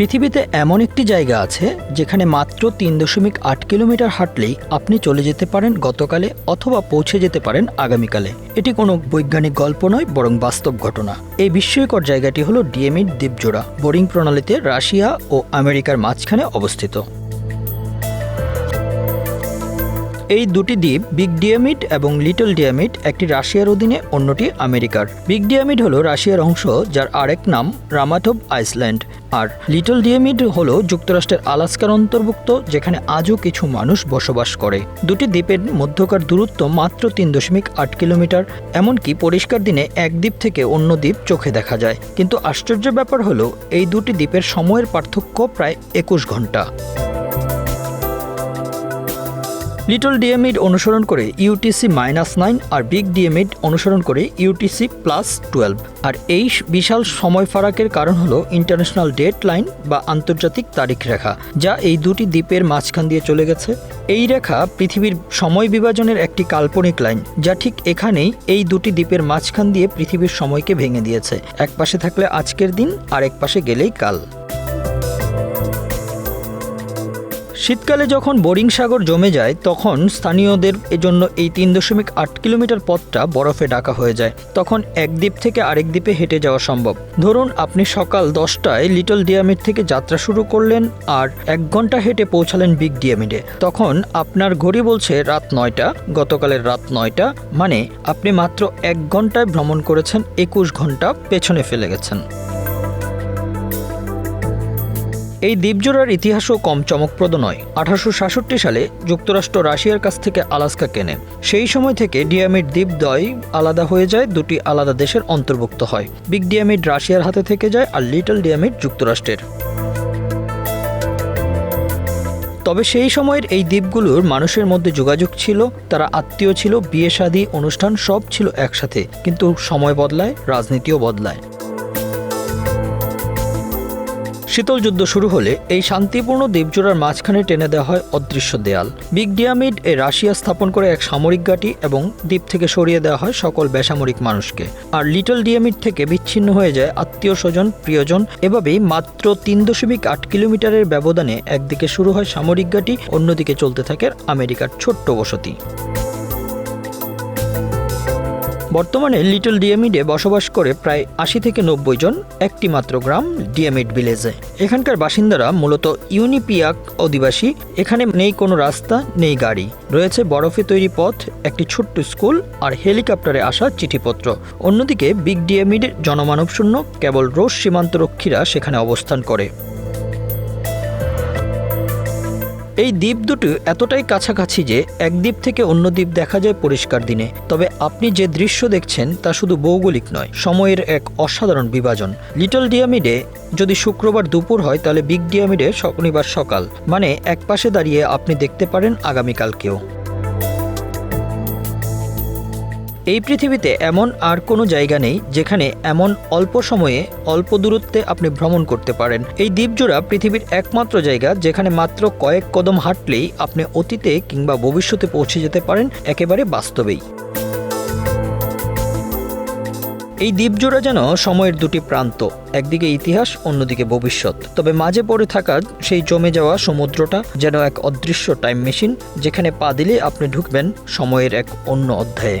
পৃথিবীতে এমন একটি জায়গা আছে যেখানে মাত্র তিন দশমিক আট কিলোমিটার হাঁটলেই আপনি চলে যেতে পারেন গতকালে অথবা পৌঁছে যেতে পারেন আগামীকালে। এটি কোনো বৈজ্ঞানিক গল্প নয়, বরং বাস্তব ঘটনা। এই বিস্ময়কর জায়গাটি হলো ডিএমিড দ্বীপজোড়া, বোরিং প্রণালীতে রাশিয়া ও আমেরিকার মাঝখানে অবস্থিত। এই দুটি দ্বীপ বিগ ডিয়ামিড এবং লিটল ডিয়ামিড একটি রাশিয়ার অধীনে, অন্যটি আমেরিকার। বিগ ডিয়ামিড হলো রাশিয়ার অংশ যার আরেক নাম রামাথব আইসল্যান্ড আর লিটল ডিয়ামিড হলো যুক্তরাষ্ট্রের আলাস্কার অন্তর্ভুক্ত, যেখানে আজও কিছু মানুষ বসবাস করে। দুটি দ্বীপের মধ্যকার দূরত্ব মাত্র তিন দশমিক আট কিলোমিটার, এমনকি পরিষ্কার দিনে এক দ্বীপ থেকে অন্য দ্বীপ চোখে দেখা যায়। কিন্তু আশ্চর্য ব্যাপার হলো, এই দুটি দ্বীপের সময়ের পার্থক্য প্রায় একুশ ঘণ্টা। লিটল ডিএমিড অনুসরণ করে ইউটিসি মাইনাস নাইন আর বিগ ডিএমিড অনুসরণ করে ইউটিসি প্লাস টুয়েলভ আর এই বিশাল সময় ফারাকের কারণ হলো ইন্টারন্যাশনাল ডেট লাইন বা আন্তর্জাতিক তারিখ রেখা, যা এই দুটি দ্বীপের মাঝখান দিয়ে চলে গেছে। এই রেখা পৃথিবীর সময় বিভাজনের একটি কাল্পনিক লাইন যা ঠিক এখানেই এই দুটি দ্বীপের মাঝখান দিয়ে পৃথিবীর সময়কে ভেঙে দিয়েছে। এক পাশে থাকলে আজকের দিন আর এক পাশে গেলেই কাল। শীতকালে যখন বোরিং সাগর জমে যায়, তখন স্থানীয়দের এজন্য এই তিন দশমিক আট কিলোমিটার পথটা বরফে ঢাকা হয়ে যায়। তখন এক দ্বীপ থেকে আরেক দ্বীপে হেঁটে যাওয়া সম্ভব। ধরুন, আপনি সকাল দশটায় লিটল ডিয়ামিড থেকে যাত্রা শুরু করলেন আর এক ঘণ্টা হেঁটে পৌঁছালেন বিগ ডিয়ামিডে। তখন আপনার ঘড়ি বলছে রাত নয়টা, গতকালের রাত নয়টা মানে আপনি মাত্র এক ঘন্টায় ভ্রমণ করেছেন, একুশ ঘণ্টা পেছনে ফেলে গেছেন। এই দ্বীপজোড়ার ইতিহাসও কম চমকপ্রদ নয়। আঠারোশো সালে যুক্তরাষ্ট্র রাশিয়ার কাছ থেকে আলাস্কা কেনে। সেই সময় থেকে ডিয়ামিড দ্বীপদ্বয় আলাদা হয়ে যায়, দুটি আলাদা দেশের অন্তর্ভুক্ত হয়। বিগ ডিয়ামিড রাশিয়ার হাতে থেকে যায় আর লিটল ডিয়ামিড যুক্তরাষ্ট্রের। তবে সেই সময়ের এই দ্বীপগুলোর মানুষের মধ্যে যোগাযোগ ছিল, তারা আত্মীয় ছিল বিয়ে শাদী অনুষ্ঠান সব ছিল একসাথে। কিন্তু সময় বদলায়, রাজনীতিও বদলায়। শীতল যুদ্ধ শুরু হলে এই শান্তিপূর্ণ দ্বীপজোড়ার মাঝখানে টেনে দেওয়া হয় অদৃশ্য দেয়াল। বিগ ডিয়ামিড এ রাশিয়া স্থাপন করে এক সামরিক ঘাঁটি এবং দ্বীপ থেকে সরিয়ে দেওয়া হয় সকল বেসামরিক মানুষকে। আর লিটল ডিয়ামিড থেকে বিচ্ছিন্ন হয়ে যায় আত্মীয় স্বজন, প্রিয়জন, এভাবেই মাত্র তিন দশমিক আট কিলোমিটারের ব্যবধানে একদিকে শুরু হয় সামরিক ঘাঁটি, অন্যদিকে চলতে থাকে আমেরিকার ছোট্ট বসতি। বর্তমানে লিটল ডিয়ামিডে বসবাস করে প্রায় আশি থেকে নব্বই জন একটি মাত্র গ্রাম ডিয়ামিড ভিলেজে। এখানকার বাসিন্দারা মূলত ইউনিপিয়াক অধিবাসী, এখানে নেই কোনো রাস্তা, নেই গাড়ি। রয়েছে বরফে তৈরি পথ, একটি ছোট্ট স্কুল আর হেলিকপ্টারে আসা চিঠিপত্র। অন্যদিকে বিগ ডিয়ামিড জনমানবশূন্য কেবল রোজ সীমান্তরক্ষীরা সেখানে অবস্থান করে। এই দ্বীপ দুটো এতটাই কাছাকাছি যে এক দ্বীপ থেকে অন্য দ্বীপ দেখা যায় পরিষ্কার দিনে। তবে আপনি যে দৃশ্য দেখছেন তা শুধু ভৌগোলিক নয়, সময়ের এক অসাধারণ বিভাজন। লিটল ডিয়ামিডে যদি শুক্রবার দুপুর হয়, তাহলে বিগ ডিয়ামিডে শনিবার সকাল। মানে এক পাশে দাঁড়িয়ে আপনি দেখতে পারেন আগামীকালকেও। এই পৃথিবীতে এমন আর কোনো জায়গা নেই যেখানে এমন অল্প সময়ে অল্প দূরত্বে আপনি ভ্রমণ করতে পারেন। এই দ্বীপজোড়া পৃথিবীর একমাত্র জায়গা যেখানে মাত্র কয়েক কদম হাঁটলেই আপনি অতীতে কিংবা ভবিষ্যতে পৌঁছে যেতে পারেন একেবারে বাস্তবেই। এই দ্বীপজোড়া যেন সময়ের দুটি প্রান্ত, একদিকে ইতিহাস, অন্যদিকে ভবিষ্যৎ। তবে মাঝে পড়ে থাকা সেই জমে যাওয়া সমুদ্রটা যেন এক অদৃশ্য টাইম মেশিন যেখানে পা দিলে আপনি ঢুকবেন সময়ের এক অন্য অধ্যায়ে।